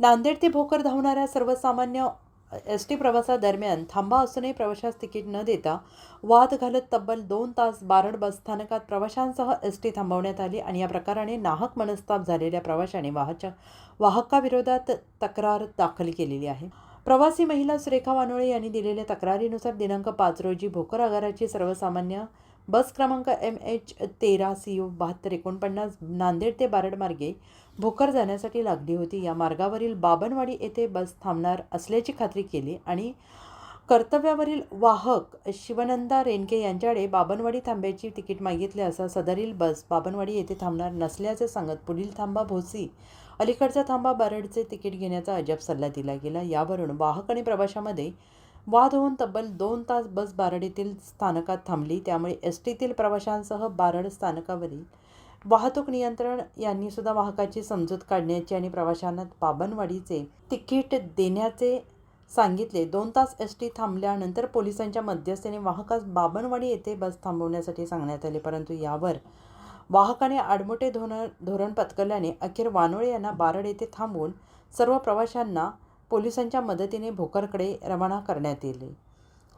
नांदेड ते भोकर धावणाऱ्या सर्वसामान्य एस टी प्रवासादरम्यान थांबा असूनही प्रवाशास तिकीट न देता वाद घालत तब्बल दोन तास बारड बस स्थानकात प्रवाशांसह एस टी थांबवण्यात आली आणि या प्रकाराने नाहक मनस्ताप झालेल्या प्रवाशाने वाहच्या वाहकाविरोधात तक्रार दाखल केलेली आहे. प्रवासी महिला सुरेखा वानोळे यांनी दिलेल्या तक्रारीनुसार दिनांक पाच रोजी भोकर आगाराची सर्वसामान्य बस क्रमांक एम एच तेरा सी यू बहात्तर एकोणपन्नास नांदेड ते बारड मार्गे भोकर जाण्यासाठी लागली होती. या मार्गावरील बाबनवाडी येथे बस थांबणार असल्याची खात्री केली आणि कर्तव्यावरील वाहक शिवनंदा रेणके यांच्याकडे बाबनवाडी थांब्याची तिकीट मागितले असा सदरील बस बाबनवाडी येथे थांबणार नसल्याचे सांगत पुढील थांबा भोसी अलीकडचा थांबा बारडचे तिकीट घेण्याचा अजब सल्ला दिला गेला. यावरून वाहक आणि प्रवाशामध्ये वाद होऊन तब्बल दोन तास बस बारडीतील स्थानकात थांबली. त्यामुळे एस टीतील प्रवाशांसह बारड स्थानकावरील वाहतूक नियंत्रण यांनी सुद्धा वाहकाची समजूत काढण्याची आणि प्रवाशांना बाबनवाडीचे तिकीट देण्याचे सांगितले. दोन तास एस टी थांबल्यानंतर पोलिसांच्या मध्यस्थीने वाहकास बाबनवाडी येथे बस थांबवण्यासाठी सांगण्यात आले. परंतु यावर वाहकाने आडमोठे धोरण धोरण पत्करल्याने अखेर वानोळे यांना बारड येथे थांबवून सर्व प्रवाशांना पोलिसांच्या मदतीने भोकरकडे रवाना करण्यात येईल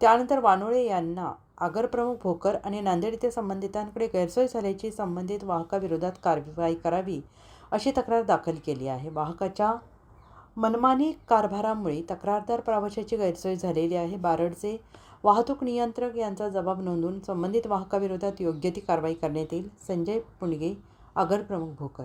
त्यानंतर वानोळे यांना आगरप्रमुख भोकर आणि नांदेड येथे संबंधितांकडे गैरसोय झाल्याची संबंधित वाहकाविरोधात कारवाई करावी अशी तक्रार दाखल केली आहे. वाहकाच्या मनमानी कारभारामुळे तक्रारदार प्रवाशाची गैरसोय झालेली आहे. बारडचे वाहतूक नियंत्रक यांचा जबाब नोंदवून संबंधित वाहकाविरोधात योग्य ती कारवाई करण्यात येईल. संजय पुणगे आगरप्रमुख भोकर.